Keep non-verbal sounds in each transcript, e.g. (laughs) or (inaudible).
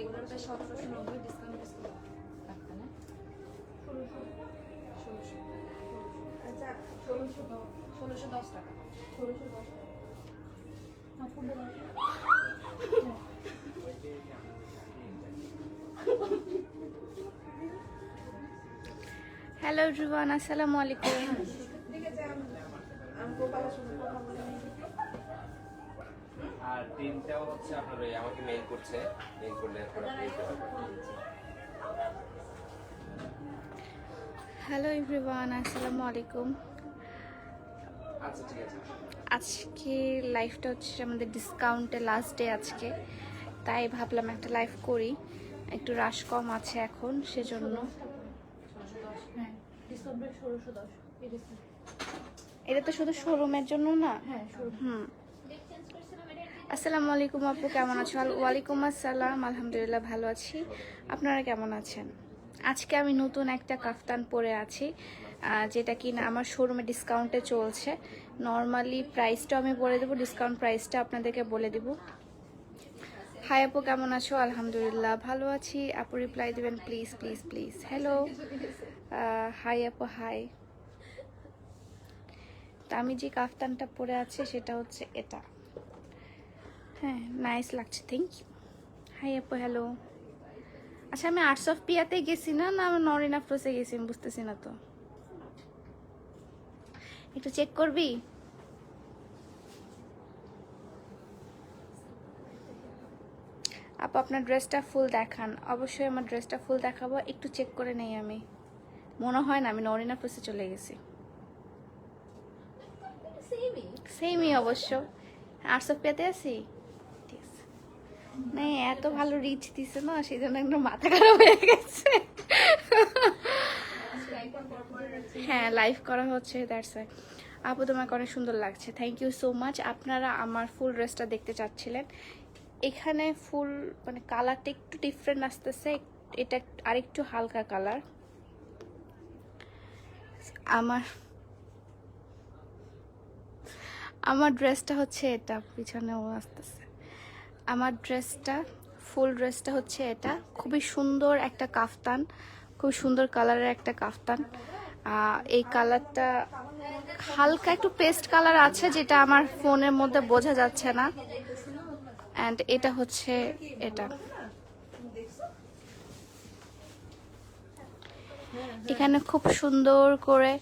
Regular price সতেরোশো নব্বই discount discount থাকবে না? ষোলোশো। আচ্ছা ষোলোশো দশ। ষোলোশো দশ টাকা। ষোলোশো দশ হ্যালো আসসালামু আলাইকুম ঠিক আছে আমি আমি গোপালের সঙ্গে কথা বলে নিই। আর টিমটাও হচ্ছে আপনার ওই আমাকে মেইল করছে। মেইল করলে এরপর আপনি দিতে পারবেন হ্যালো এভরিওয়ান আসসালামু আলাইকুম। আচ্ছা ঠিক আছে। আজকে লাইফটা হচ্ছে আমাদের ডিসকাউন্টে লাস্ট ডে আজকে। তাই ভাবলাম একটা লাইভ করি। একটু রাশ কম আছে এখন সেজন্য। এটা তো শুধু শোরুমের জন্য না? হ্যাঁ হুম। আসসালামু আলাইকুম আপু, কেমন আছো? ওয়ালাইকুম আসসালাম, আলহামদুলিল্লাহ ভালো আছি। আপনারা কেমন আছেন? আজকে আমি নতুন একটা কাফতান পরে আছি যেটা কি না আমার শোরুমে ডিসকাউন্টে চলছে। নর্মালি প্রাইসটা আমি বলে দেবো ডিসকাউন্ট প্রাইসটা আপনাদেরকে বলে দেব। হাই আপু, কেমন আছো? আলহামদুলিল্লাহ ভালো আছি। আপু রিপ্লাই দেবেন please please please hello hi আপু হাই তা আমি যে কাফতানটা পরে আছে, সেটা হচ্ছে এটা। হ্যাঁ নাইস লাগছে থ্যাংক ইউ হাই আপু হ্যালো আচ্ছা আমি আর্টস অফ পিয়াতে গেছি না? না আমি নরিন আফরোসে গেছি আমি বুঝতেছি না তো। একটু চেক করবি? আপু আপনার ড্রেসটা ফুল দেখান। অবশ্যই আমার ড্রেসটা ফুল দেখাবো একটু চেক করে নেই আমি। মনে হয় না আমি নরিন আফরোসে চলে গেছি। সেমই অবশ্য। পেতে আছি ঠিক আছে? না, এত ভালো রিচ দিছে না সেই জন্য একদম মাথা খারাপ হয়ে গেছে। হ্যাঁ লাইভ করা হচ্ছে দ্যাটস ওয়াই আপু, তোমাকে অনেক সুন্দর লাগছে। থ্যাংক ইউ সো মাচ আপনারা আমার ফুল ড্রেসটা দেখতে চাচ্ছিলেন। এখানে ফুল মানে কালারটা একটু ডিফারেন্ট আসতেছে। এটা আরেকটু হালকা কালার আমার আমার ড্রেসটা হচ্ছে এটা, পিছনেও আসতেছে। আমার ড্রেসটা ফুল ড্রেসটা হচ্ছে এটা। খুবই সুন্দর একটা কাফতান খুব সুন্দর কালারের একটা কাফতান। এই কালারটা হালকা একটু পেস্ট কালার আছে যেটা আমার ফোনের মধ্যে বোঝা যাচ্ছে না। অ্যান্ড এটা হচ্ছে এটা। এখানে খুব সুন্দর করে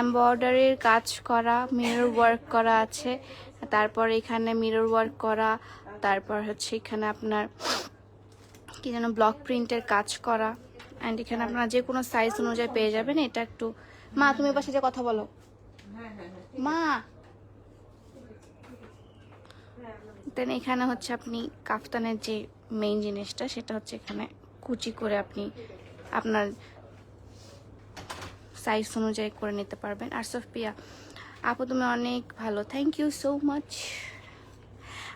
এমব্রয়ডারির কাজ করা মিরর ওয়ার্ক করা আছে। তারপর এখানে মিরর ওয়ার্ক করা তারপর হচ্ছে এখানে আপনার কি যেন ব্লক প্রিন্টের কাজ করা অ্যান্ড এখানে আপনারা যে কোনো সাইজ অনুযায়ী পেয়ে যাবেন, এটা একটু, মা, তুমি পাশে যে কথা বলো। মা! দেন এখানে হচ্ছে আপনি কাফতানের যে মেইন জিনিসটা, সেটা হচ্ছে এখানে কুচি করে আপনি আপনার সাইজ অনুযায়ী করে নিতে পারবেন। আর সফিয়া আপু, তুমি অনেক ভালো। থ্যাংক ইউ সো মাচ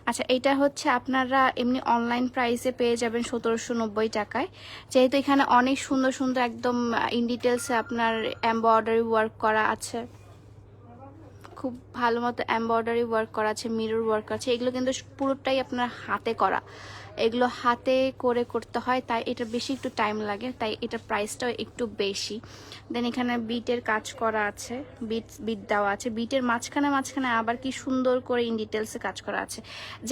আচ্ছা এটা হচ্ছে আপনারা এমনি অনলাইন প্রাইসে পেয়ে যাবেন সতেরোশো নব্বই টাকায়। যেহেতু এখানে অনেক সুন্দর সুন্দর একদম ইন ডিটেলসে আপনার এম্ব্রয়ডারি ওয়ার্ক করা আছে। খুব ভালো মতো এম্ব্রয়ডারি ওয়ার্ক করা আছে মিরর ওয়ার্ক আছে, এগুলো কিন্তু পুরোটাই আপনার হাতে করা। এগুলো হাতে করে করতে হয়, তাই এটা বেশি একটু টাইম লাগে, তাই এটার প্রাইসটাও একটু বেশি। দেন এখানে বিটের কাজ করা আছে বিট বিট দেওয়া আছে। বিটের মাঝখানে মাঝখানে আবার কি সুন্দর করে ইন ডিটেলসে কাজ করা আছে।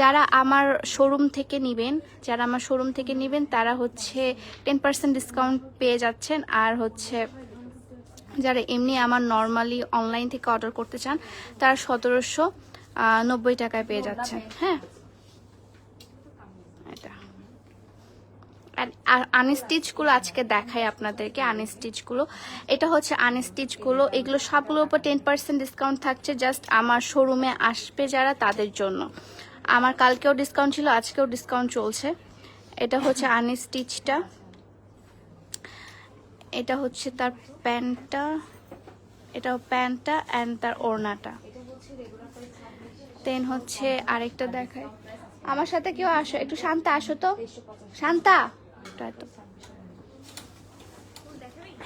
যারা আমার শোরুম থেকে নেবেন, যারা আমার শোরুম থেকে নেবেন, তারা হচ্ছে টেন পার্সেন্ট ডিসকাউন্ট পেয়ে যাচ্ছেন। আর হচ্ছে যারা এমনি আমার নর্মালি অনলাইন থেকে অর্ডার করতে চান, তারা সতেরোশো নব্বই টাকায় পেয়ে যাচ্ছে হ্যাঁ এটা আর আনস্টিচগুলো আজকে দেখাই আপনাদেরকে আনস্টিচগুলো এটা হচ্ছে আনস্টিচগুলো এগুলো সবগুলোর উপর টেন পার্সেন্ট ডিসকাউন্ট থাকছে জাস্ট আমার শোরুমে আসবে যারা তাদের জন্য। আমার কালকেও ডিসকাউন্ট ছিল, আজকেও ডিসকাউন্ট চলছে। এটা হচ্ছে আনস্টিচটা এটা হচ্ছে তার প্যান্টটা। এটা প্যান্টটা অ্যান্ড তার ওড়নাটা। দেন হচ্ছে আরেকটা দেখায় আমার সাথে কেউ আসো, একটু শান্তা আসো তো। শান্তা।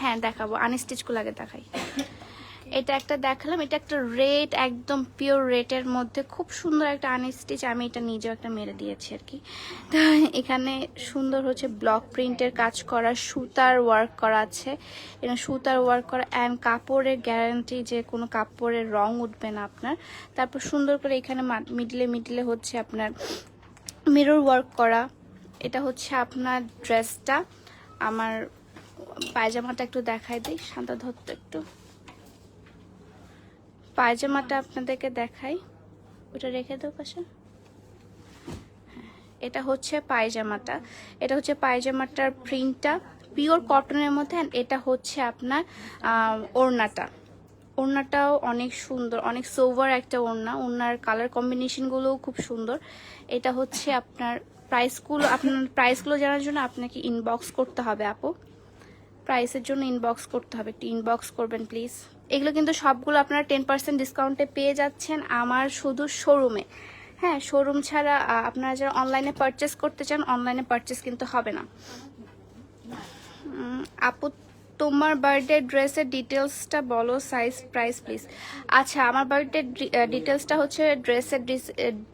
হ্যাঁ দেখাবো। আনস্টিচগুলো আগে দেখাই। এটা একটা দেখালাম। এটা একটা রেড একদম পিওর রেটের মধ্যে। খুব সুন্দর একটা আনস্টিচ আমি এটা নিজেও একটা মেরে দিয়েছি আর কি। তো এখানে সুন্দর হচ্ছে ব্লক প্রিন্টের কাজ করা, সুতার ওয়ার্ক করা আছে। এখানে সুতার ওয়ার্ক করা অ্যান্ড কাপড়ের গ্যারান্টি যে কোনো কাপড়ের রং উঠবে না আপনার। তারপর সুন্দর করে এখানে মিডলে মিডলে হচ্ছে আপনার মিরর ওয়ার্ক করা। এটা হচ্ছে আপনার ড্রেসটা। আমার পায়জামাটা একটু দেখাই দিই। শান্তা ধরতো একটু। পায়জামাটা আপনাদেরকে দেখাই। ওটা রেখে দাও পাশে। হ্যাঁ, এটা হচ্ছে পায়জামাটা। এটা হচ্ছে পায়জামাটার প্রিন্টটা। পিওর কটনের মধ্যে এটা হচ্ছে আপনার ওড়নাটা। ওড়নাটাও অনেক সুন্দর অনেক সোভার একটা ওড়না। ওড়নার কালার কম্বিনেশনগুলোও খুব সুন্দর। এটা হচ্ছে আপনার প্রাইসগুলো আপনার প্রাইসগুলো জানার জন্য আপনাকে ইনবক্স করতে হবে আপু। প্রাইসের জন্য ইনবক্স করতে হবে, একটু ইনবক্স করবেন প্লিজ এগুলো কিন্তু সবগুলো আপনারা টেন পার্সেন্ট ডিসকাউন্টে পেয়ে যাচ্ছেন আমার শুধু শোরুমে হ্যাঁ শোরুম ছাড়া আপনারা যারা অনলাইনে পারচেস করতে চান অনলাইনে পারচেস কিন্তু হবে না। আপু তোমার বার্থডে ড্রেসের ডিটেলসটা বলো সাইজ প্রাইস প্লিজ আচ্ছা আমার বার্থডে ডিটেলসটা হচ্ছে ড্রেসের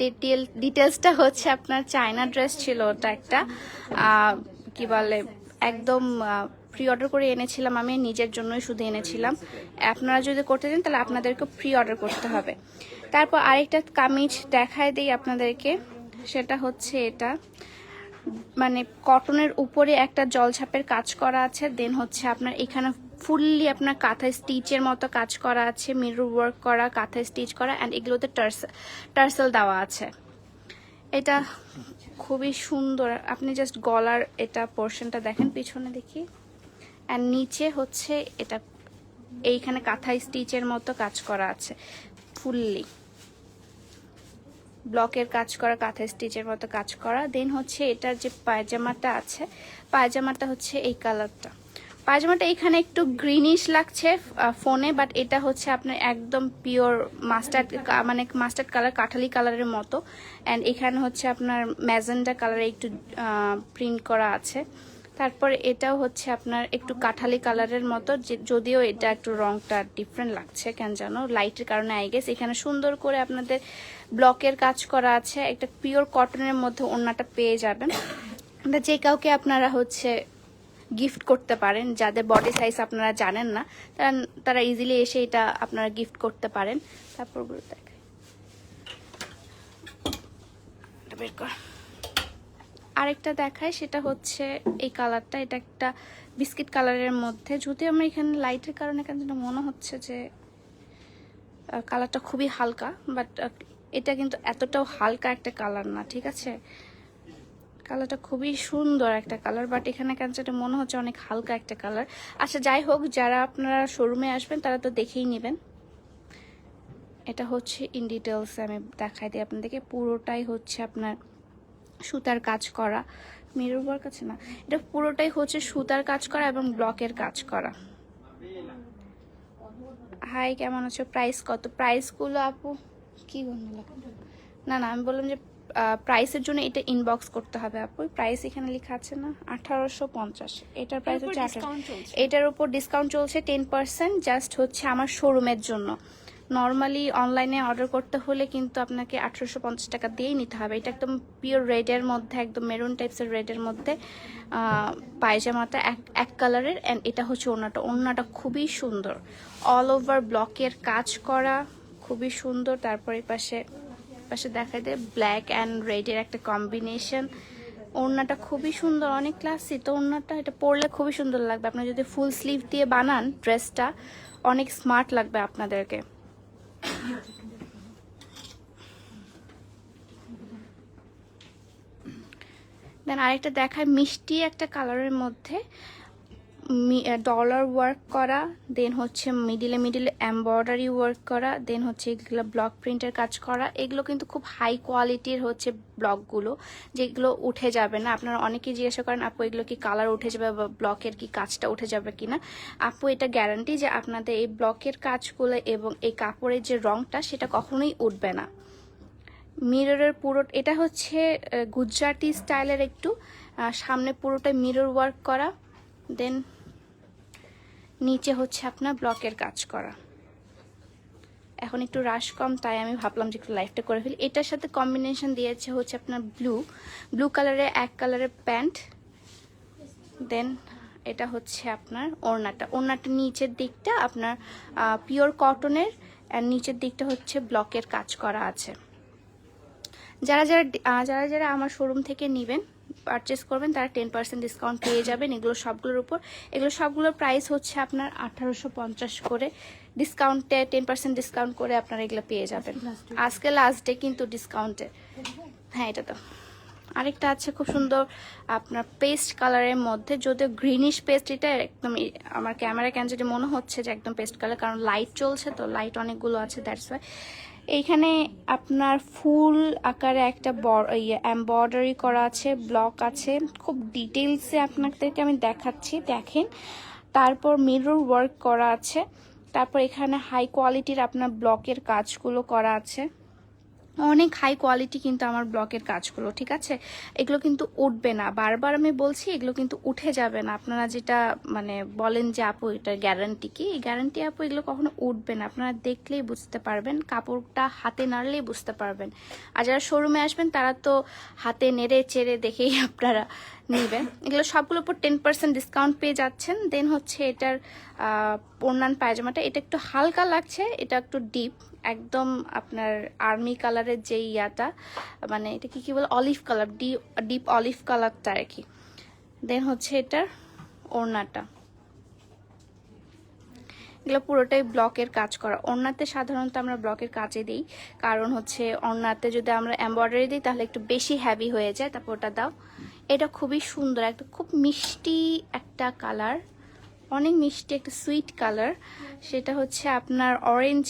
ডিটেল ডিটেলসটা হচ্ছে আপনার চায়না ড্রেস ছিল ওটা একটা। কি বলে, একদম প্রি অর্ডার করে এনেছিলাম আমি, নিজের জন্যই শুধু এনেছিলাম। আপনারা যদি করতে চান, তাহলে আপনাদেরকে প্রি অর্ডার করতে হবে। তারপর আরেকটা কামিজ দেখায় দিই আপনাদেরকে, সেটা হচ্ছে এটা। মানে কটনের উপরে একটা জলছাপের কাজ করা আছে দেন হচ্ছে আপনার এখানে ফুললি আপনার কাঁথা স্টিচের মতো কাজ করা আছে মিরর ওয়ার্ক করা কাঁথা স্টিচ করা অ্যান্ড এগুলোতে টার্স, টার্সেল দেওয়া আছে। এটা খুবই সুন্দর, আপনি জাস্ট গলার এটা পোর্শনটা দেখেন, পিছনে দেখি। অ্যান্ড নিচে হচ্ছে এটা, এইখানে কাঁথা স্টিচের মতো কাজ করা আছে, ফুললি। ব্লকের কাজ করা, কাঁথা স্টিচের মতো কাজ করা। দেন হচ্ছে এটার যে পায়জামাটা আছে, পায়জামাটা হচ্ছে এই কালারটা। পায়জামাটা এখানে একটু গ্রিনিশ লাগছে ফোনে বাট এটা হচ্ছে আপনার একদম পিওর মাস্টার্ড মানে মাস্টার্ড কালার কাঠালি কালারের মতো। অ্যান্ড এখানে হচ্ছে আপনার ম্যাজেন্ডা কালারে একটু প্রিন্ট করা আছে। তারপর এটাও হচ্ছে আপনার একটু কাঠালি কালারের মতো যদিও এটা একটু রংটা ডিফারেন্ট লাগছে, কেন জানো? লাইটের কারণে আই গেস এখানে সুন্দর করে আপনাদের ব্লকের কাজ করা আছে। একটা পিওর কটনের মধ্যে ওড়নাটা পেয়ে যাবেন। যে কাউকে আপনারা হচ্ছে গিফট করতে পারেন, যাদের বডি সাইজ আপনারা জানেন না, তারা তারা ইজিলি এসে এটা আপনারা গিফট করতে পারেন। তারপর বের কর। আরেকটা দেখায়, সেটা হচ্ছে এই কালারটা। এটা একটা বিস্কিট কালারের মধ্যে। যদি আমার এখানে লাইটের কারণে কেন যেন মনে হচ্ছে যে কালারটা খুবই হালকা, বাট এটা কিন্তু এতটাও হালকা একটা কালার না, ঠিক আছে? কালারটা খুবই সুন্দর একটা কালার, বাট এখানে কেন যেটা মনে হচ্ছে অনেক হালকা একটা কালার। আচ্ছা যাই হোক, যারা আপনারা শোরুমে আসবেন, তারা তো দেখেই নেবেন। এটা হচ্ছে ইন ডিটেলস আমি দেখাই দিই আপনাদেরকে। পুরোটাই হচ্ছে আপনার সুতার কাজ করা। মিরর ওয়ার্ক আছে না। এটা পুরোটাই হচ্ছে সুতার কাজ করা এবং ব্লকের কাজ করা। হাই কেমন আছো? প্রাইস কত? প্রাইসগুলো আপু? কি না না আমি বললাম যে প্রাইসের জন্য এটা ইনবক্স করতে হবে আপু। প্রাইস এখানে লেখা আছে না? আঠারোশো পঞ্চাশ। এটার প্রাইস হচ্ছে আঠারো এটার উপর ডিসকাউন্ট চলছে টেন পার্সেন্ট জাস্ট হচ্ছে আমার শোরুমের জন্য। নর্মালি অনলাইনে অর্ডার করতে হলে কিন্তু আপনাকে আঠারোশো পঞ্চাশ টাকা দিয়েই নিতে হবে। এটা একদম পিওর রেডের মধ্যে, একদম মেরুন টাইপসের রেডের মধ্যে পায়জামাটা এক এক কালারের অ্যান্ড এটা হচ্ছে ওড়নাটা। ওড়নাটা খুবই সুন্দর। অল ওভার ব্লকের কাজ করা, খুবই সুন্দর। তারপর পাশে পাশে দেখা যায় ব্ল্যাক অ্যান্ড রেডের একটা কম্বিনেশন ওড়নাটা খুবই সুন্দর, অনেক ক্লাসি তো ওড়নাটা, এটা পরলে খুবই সুন্দর লাগবে। আপনি যদি ফুল স্লিভ দিয়ে বানান ড্রেসটা অনেক স্মার্ট লাগবে আপনাদেরকে। দেন আরেকটা দেখায় মিষ্টি একটা কালারের মধ্যে। ডলার ওয়ার্ক করা দেন হচ্ছে মিডিলে মিডিলে এমব্রয়ডারি ওয়ার্ক করা দেন হচ্ছে এগুলো ব্লক প্রিন্টের কাজ করা। এগুলো কিন্তু খুব হাই কোয়ালিটির হচ্ছে ব্লকগুলো যেগুলো উঠে যাবে না। আপনারা অনেকেই জিজ্ঞাসা করেন, আপু, এগুলো কি কালার উঠে যাবে বা ব্লকের কি কাজটা উঠে যাবে কিনা? আপু, এটা গ্যারান্টি যে আপনাদের এই ব্লকের কাজগুলো এবং এই কাপড়ের যে রংটা, সেটা কখনোই উঠবে না। মিররের পুরো, এটা হচ্ছে গুজরাটি স্টাইলের একটু সামনে পুরোটা মিরর ওয়ার্ক করা। দেন নিচে হচ্ছে আপনার ব্লকের কাজ করা। এখন একটু রাশ কম, তাই আমি ভাবলাম যে একটু লাইফটা করে ফেলি। এটার সাথে কম্বিনেশন দিয়েছে হচ্ছে আপনার ব্লু ব্লু কালারের এক কালারের প্যান্ট। দেন এটা হচ্ছে আপনার ওড়নাটা। ওড়নাটা নিচের দিকটা আপনার পিওর কটনের আর নিচের দিকটা হচ্ছে ব্লকের কাজ করা আছে। যারা যারা যারা যারা আমার শোরুম থেকে নেবেন পারচেস করবেন তারা টেন পার্সেন্ট ডিসকাউন্ট পেয়ে যাবেন। এগুলো সবগুলোর উপর এগুলো সবগুলোর প্রাইস হচ্ছে আপনার আঠারোশো পঞ্চাশ করে। ডিসকাউন্টে টেন পার্সেন্ট ডিসকাউন্ট করে আপনারা এগুলো পেয়ে যাবেন। আজকে লাস্ট ডে কিন্তু ডিসকাউন্টে হ্যাঁ এটা তো। আরেকটা আছে খুব সুন্দর আপনার পেস্ট কালারের মধ্যে যদিও গ্রিনিশ পেস্ট এটা একদম আমার ক্যামেরা ক্যান যেটা মনে হচ্ছে যে একদম পেস্ট কালার কারণ লাইট চলছে তো লাইট অনেকগুলো আছে দ্যাটস ওয়াই এইখানে আপনার ফুল আকারে একটা এম্ব্রয়ডারি করা আছে ব্লক আছে। খুব ডিটেলসে আপনাদেরকে আমি দেখাচ্ছি, দেখেন। তারপর মিরর ওয়ার্ক করা আছে। তারপর এখানে হাই কোয়ালিটির আপনার ব্লকের কাজগুলো করা আছে। অনেক হাই কোয়ালিটি কিন্তু আমার ব্লকের কাজগুলো, ঠিক আছে? এগুলো কিন্তু উঠবে না। বারবার আমি বলছি, এগুলো কিন্তু উঠে যাবে না। আপনারা যেটা মানে বলেন যে, আপু, এটার গ্যারান্টি কি? এই গ্যারান্টি আপু, এগুলো কখনো উঠবে না। আপনারা দেখলেই বুঝতে পারবেন, কাপড়টা হাতে নাড়লেই বুঝতে পারবেন। আর যারা শোরুমে আসবেন, তারা তো হাতে নেড়ে চেড়ে দেখেই আপনারা নেবেন। এগুলো সবগুলো উপর টেন পার্সেন্ট ডিসকাউন্ট পেয়ে যাচ্ছেন। দেন হচ্ছে এটার পণ্যান পায়জামাটা, এটা একটু হালকা লাগছে, এটা একটু ডিপ একদম আপনার আর্মি কালারের যে ইয়াটা মানে এটা কি কি বলে olive colour deep deep olive কালারটা আর কি। দেন হচ্ছে এটার ওড়নাটা। এগুলো পুরোটাই ব্লকের কাজ করা। ওড়নাতে সাধারণত আমরা ব্লকের কাজে দিই। কারণ হচ্ছে ওড়নাতে যদি আমরা এমব্রয়ডারি দিই, তাহলে একটু বেশি হ্যাভি হয়ে যায়। তারপর ওটা দাও। এটা খুবই সুন্দর, একটা খুব মিষ্টি একটা কালার অনেক মিষ্টি একটা সুইট কালার। সেটা হচ্ছে আপনার অরেঞ্জ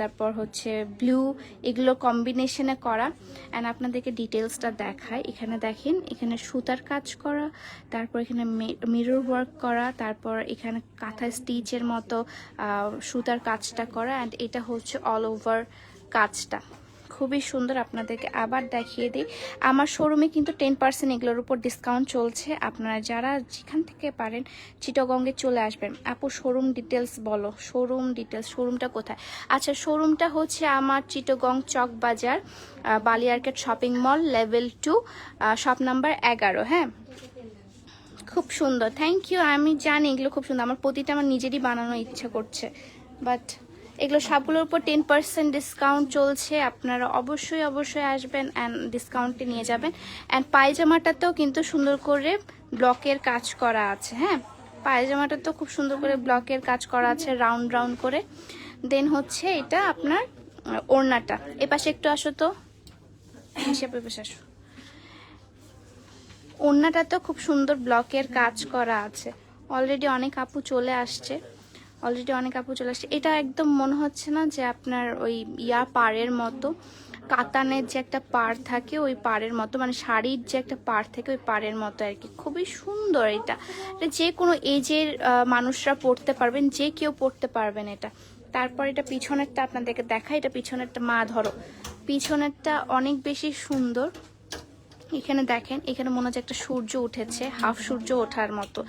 তারপর হচ্ছে ব্লু এগুলো কম্বিনেশনে করা। অ্যান্ড আপনাদেরকে ডিটেলসটা দেখায় এখানে দেখেন, এখানে সুতার কাজ করা, তারপর এখানে মিরর ওয়ার্ক করা, তারপর এখানে কাঁথা স্টিচের মতো সুতার কাজটা করা। অ্যান্ড এটা হচ্ছে অল ওভার কাজটা। খুবই সুন্দর আপনাদেরকে আবার দেখিয়ে দিই। আমার শোরুমে কিন্তু টেন পার্সেন্ট এগুলোর উপর ডিসকাউন্ট চলছে। আপনারা যারা যেখান থেকে পারেন চিটগঙ্গে চলে আসবেন। আপু শোরুম ডিটেলস বলো। শোরুম ডিটেলস শোরুমটা কোথায়? আচ্ছা শোরুমটা হচ্ছে আমার Chittagong Chawk Bazar বালিয়ার্কেট shopping mall level two shop number এগারো হ্যাঁ? খুব সুন্দর। থ্যাংক ইউ আমি জানি এগুলো খুব সুন্দর। আমার প্রতিটা, আমার নিজেরই বানানো ইচ্ছা করছে। বাট এগুলো সবগুলোর উপর টেন পার্সেন্ট ডিসকাউন্ট চলছে। আপনারা অবশ্যই অবশ্যই আসবেন অ্যান্ড ডিসকাউন্টে নিয়ে যাবেন। অ্যান্ড পায়জামাটাতেও কিন্তু সুন্দর করে ব্লকের কাজ করা আছে হ্যাঁ? পায়জামাটাতেও খুব সুন্দর করে ব্লকের কাজ করা আছে রাউন্ড রাউন্ড করে। দেন হচ্ছে এটা আপনার ওড়নাটা। এ পাশে একটু আসো তো। হিসেবে আসো। ওড়নাটাতে খুব সুন্দর ব্লকের কাজ করা আছে। অলরেডি অনেক আপু চলে আসছে। অলরেডি অনেক আপু চলে আসছে। এটা একদম মনে হচ্ছে না যে আপনার ওই ইয়া পাড়ের মতো, কাতানের যে একটা পাড় থাকে ওই পাড়ের মতো মানে শাড়ির যে একটা পাড় থাকে ওই পাড়ের মতো আর কি। খুবই সুন্দর এটা। এটা যে কোনো এজের মানুষরা পড়তে পারবেন, যে কেউ পড়তে পারবেন এটা। তারপর এটা পিছনেরটা আপনাদেরকে দেখা এটা পিছনেরটা মা ধরো। পিছনেরটা অনেক বেশি সুন্দর। এখানে দেখেন এখানে মনে হচ্ছে একটা সূর্য উঠেছে হাফ সূর্য ওঠার মতো।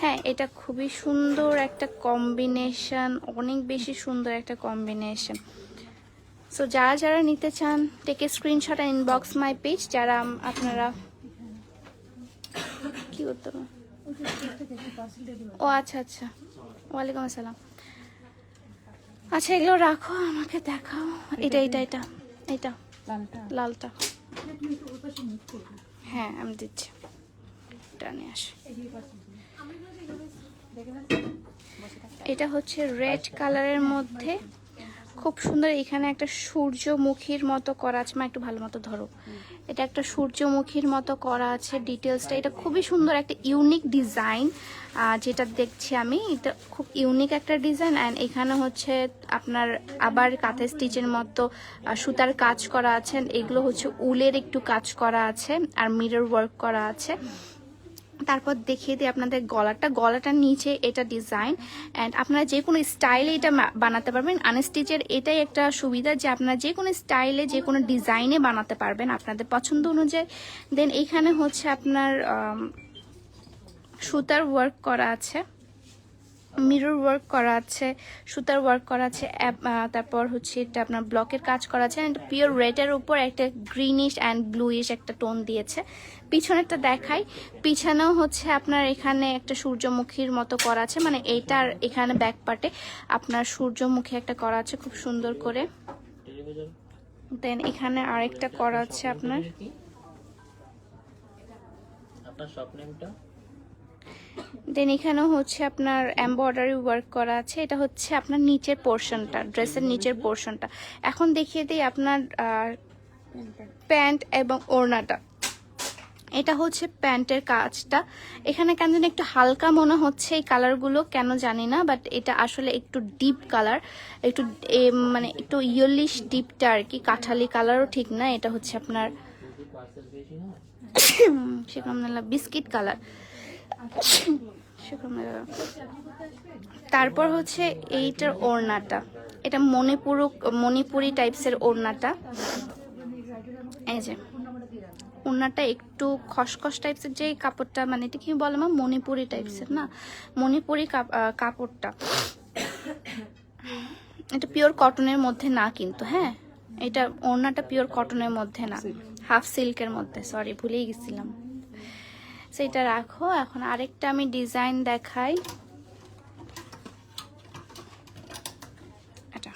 হ্যাঁ এটা খুবই সুন্দর একটা কম্বিনেশন অনেক বেশি সুন্দর একটা কম্বিনেশন সো যারা যারা নিতে চান টেকে স্ক্রিনশট আর ইনবক্স মাই পেজ যারা আপনারা কি করতে হবে? ও আচ্ছা আচ্ছা। ওয়ালাইকুম আসসালাম। আচ্ছা এগুলো রাখো আমাকে দেখাও। এটা এটা এটা এটা। লালটা। লালটা। হ্যাঁ আমি দিচ্ছি। টানে আসি। এটা হচ্ছে রেড কালারের মধ্যে খুব সুন্দর এখানে একটা সূর্যমুখীর মতো করা আছে। মা, একটু ভালো মতো ধরো। এটা একটা সূর্যমুখীর মতো করা আছে ডিটেলসটা এটা খুবই সুন্দর একটা ইউনিক ডিজাইন যেটা দেখছি আমি। এটা খুব ইউনিক একটা ডিজাইন। অ্যান্ড এখানে হচ্ছে আপনার আবার কাঁথা স্টিচের মতো সুতার কাজ করা আছে। এগুলো হচ্ছে উলের একটু কাজ করা আছে। আর মিরর ওয়ার্ক করা আছে। তারপর দেখিয়ে দিই আপনাদের গলাটা। গলাটার নিচে এটা ডিজাইন অ্যান্ড আপনারা যে কোনো স্টাইলে এটা বানাতে পারবেন। আনস্টিচের এটাই একটা সুবিধা যে আপনারা যে কোনো স্টাইলে যে কোনো ডিজাইনে বানাতে পারবেন আপনাদের পছন্দ অনুযায়ী। দেন এইখানে হচ্ছে আপনার সুতার ওয়ার্ক করা আছে। মিরর ওয়ার্ক করা আছে, সুতার ওয়ার্ক করা আছে তারপর হচ্ছে এটা আপনার ব্লকের কাজ করা আছে অ্যান্ড পিওর রেডের উপর একটা গ্রিনিশ অ্যান্ড ব্লুইশ একটা টোন দিয়েছে। পিছনেরটা দেখাই, পিছনেও হচ্ছে আপনার এখানে একটা সূর্যমুখীর মতো করা আছে মানে এইটার এখানে ব্যাক পার্টে আপনার সূর্যমুখী একটা করা আছে খুব সুন্দর করে। দেন এখানে আরেকটা করা আছে আপনার। আপনার দেন এখানেও হচ্ছে আপনার এমব্রয়ডারি ওয়ার্ক করা আছে। এটা হচ্ছে আপনার নিচের পোর্শনটা ড্রেসের নিচের পোর্শনটা এখন দেখিয়ে দিই আপনার প্যান্ট এবং ওড়নাটা। এটা হচ্ছে প্যান্টের কাজটা। এখানে কেন যেন একটু হালকা মনে হচ্ছে এই কালারগুলো কেন জানি না বাট এটা আসলে একটু ডিপ কালার একটু মানে একটু ইয়েলিশ ডিপটা আর কি, কাঠালি কালারও ঠিক না। এটা হচ্ছে আপনার (coughs) সেরকম বিস্কিট কালার তারপর হচ্ছে এইটার ওড়নাটা। এটা মণিপুর মণিপুরি টাইপসের ওড়নাটা। এই যে ওড়নাটা একটু খসখস টাইপসের যে কাপড়টা মানে এটা কি বলে মা? মণিপুরি টাইপসের না? মণিপুরি কাপ- কাপড়টা। এটা পিওর কটনের মধ্যে না কিন্তু হ্যাঁ? এটা ওড়নাটা পিওর কটনের মধ্যে না। হাফ সিল্কের মধ্যে সরি ভুলেই গেছিলাম। সেটা রাখো। এখন আরেকটা আমি ডিজাইন দেখাই। এটা।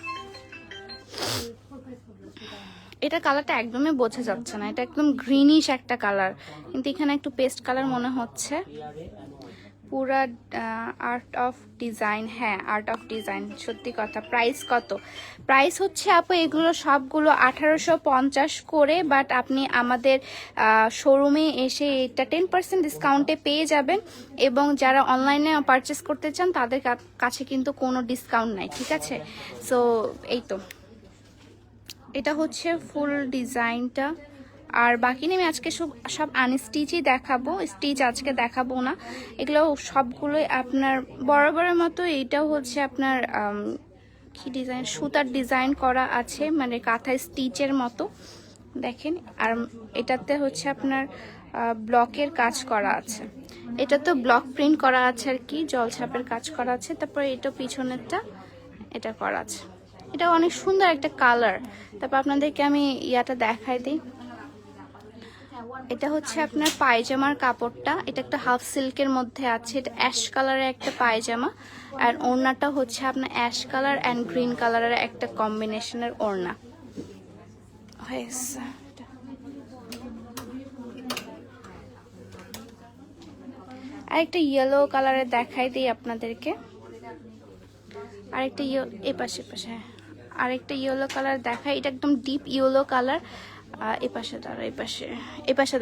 কালারটা একদমই বোঝা যাচ্ছে না। এটা একদম গ্রিনিশ একটা কালার কিন্তু এখানে একটু পেস্ট কালার মনে হচ্ছে। পুরা আর্ট অফ ডিজাইন হ্যাঁ আর্ট অফ ডিজাইন সত্যি কথা। প্রাইস কত? প্রাইস হচ্ছে আপু এগুলো সবগুলো আঠারোশো পঞ্চাশ করে বাট আপনি আমাদের শোরুমে এসে এটা টেন পার্সেন্ট ডিসকাউন্টে পেয়ে যাবেন। এবং যারা অনলাইনে পারচেস করতে চান, তাদের কাছে কিন্তু কোনো ডিসকাউন্ট নাই, ঠিক আছে? সো এই তো। এটা হচ্ছে ফুল ডিজাইনটা আর বাকি নেমে আজকে সব সব আনস্টিচই দেখাবো স্টিচ আজকে দেখাবো না। এগুলো সবগুলোই আপনার বরাবরের মতো এইটাও হচ্ছে আপনার আম, কি ডিজাইন সুতার ডিজাইন করা আছে মানে কাঁথা স্টিচের মতো। দেখেন আর এটাতে হচ্ছে আপনার ব্লকের কাজ করা আছে। এটা তো ব্লক প্রিন্ট করা আছে আর কি জলছাপের কাজ করা আছে তারপরে এটা পিছনেরটা এটা করা আছে। এটা অনেক সুন্দর একটা কালার তারপর আপনাদেরকে আমি ইয়াটা দেখাই দিই। এটা হচ্ছে আপনার পায়জামার কাপড়টা। এটা একটা হাফ সিল্কের মধ্যে আছে। এটা অ্যাশ কালারের একটা পায়জামা। আর ওড়নাটা হচ্ছে আপনার অ্যাশ কালার অ্যান্ড গ্রিন কালারের একটা কম্বিনেশনের ওড়না। এটা। আরেকটা ইয়েলো কালারের দেখাই দিই আপনাদেরকে। আরেকটা ইয়ে এ পাশে পাশে আরেকটা ইয়েলো কালার দেখাই। এটা একদম ডিপ ইয়েলো কালার এ পাশে দাঁড়ো এ পাশে এ পাশে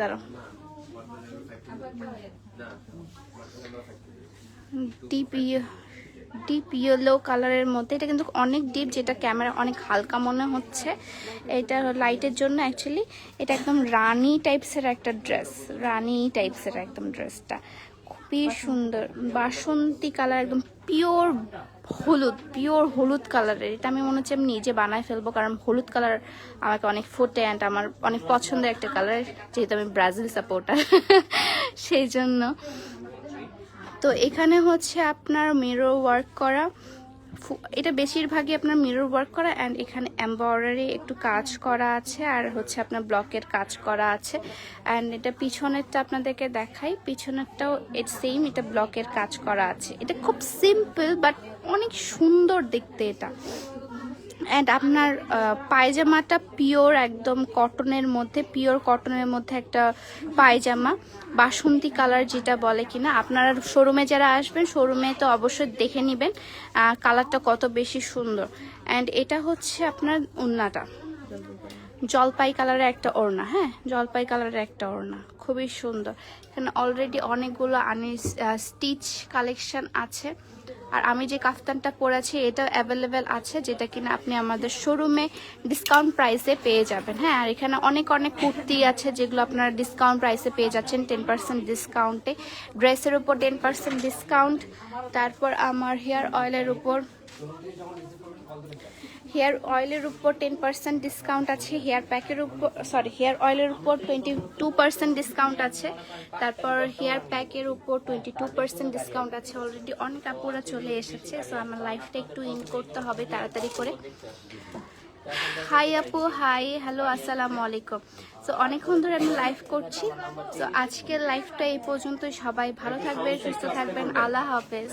ডিপ ইয়েলো কালারের মধ্যে, এটা কিন্তু অনেক ডিপ যেটা ক্যামেরা অনেক হালকা মনে হচ্ছে। এটা লাইটের জন্য অ্যাকচুয়ালি এটা একদম রানি টাইপসের একটা ড্রেস রানি টাইপসের একদম ড্রেসটা খুবই সুন্দর, বাসন্তী কালার একদম পিওর হলুদ পিওর হলুদ কালারের এটা আমি মনে হচ্ছে আমি নিজে বানায় ফেলব, কারণ হলুদ কালার আমাকে অনেক ফোটে অ্যান্ড আমার অনেক পছন্দের একটা কালার যেহেতু আমি ব্রাজিল সাপোর্টার (laughs) সেই জন্য। তো এখানে হচ্ছে আপনার মেরো ওয়ার্ক করা। এটা বেশিরভাগই আপনার মিরর ওয়ার্ক করা অ্যান্ড এখানে এম্ব্রয়ডারি একটু কাজ করা আছে আর হচ্ছে আপনার ব্লকের কাজ করা আছে অ্যান্ড এটা পিছনেরটা আপনাদেরকে দেখাই। পিছনেরটাও এর সেম এটা ব্লকের কাজ করা আছে। এটা খুব সিম্পল বাট অনেক সুন্দর দেখতে এটা। অ্যান্ড আপনার পায়জামাটা পিওর একদম কটনের মধ্যে পিওর কটনের মধ্যে একটা পায়জামা, বাসন্তী কালার যেটা বলে কিনা, আপনারা শোরুমে যারা আসবেন শোরুমে তো অবশ্যই দেখে নেবেন কালারটা কত বেশি সুন্দর। অ্যান্ড এটা হচ্ছে আপনার উন্নাটা জলপাই কালারের একটা ওড়না হ্যাঁ? জলপাই কালারের একটা ওড়না, খুবই সুন্দর। এখানে অলরেডি অনেকগুলো আনি স্টিচ কালেকশন আছে। আর আমি যে কাফতানটা পরেছি, এটা অ্যাভেলেবেল আছে, যেটা কিনা আপনি আমাদের শোরুমে ডিসকাউন্ট প্রাইসে পেয়ে যাবেন। হ্যাঁ আর এখানে অনেক অনেক কুর্তি আছে যেগুলো আপনারা ডিসকাউন্ট প্রাইসে পেয়ে যাচ্ছেন টেন পার্সেন্ট ডিসকাউন্টে ড্রেসের উপর টেন পার্সেন্ট ডিসকাউন্ট তারপর আমার হেয়ার অয়েলের উপর হেয়ার অয়েলের উপর টেন পার্সেন্ট ডিসকাউন্ট আছে, হেয়ার প্যাকের উপর সরি হেয়ার অয়েলের উপর টোয়েন্টি টু পার্সেন্ট ডিসকাউন্ট আছে, তারপর হেয়ার প্যাকের উপর টোয়েন্টি টু পার্সেন্ট ডিসকাউন্ট আছে অলরেডি অনেক আপুরা চলে এসেছে সো আমার লাইফটা একটু ইন করতে হবে তাড়াতাড়ি করে। হাই আপু হাই হ্যালো আসসালামু আলাইকুম। সো অনেকক্ষণ ধরে আমি লাইভ করছি তো আজকের লাইভটা এই পর্যন্তই, সবাই ভালো থাকবেন, সুস্থ থাকবেন, আল্লাহ হাফেজ।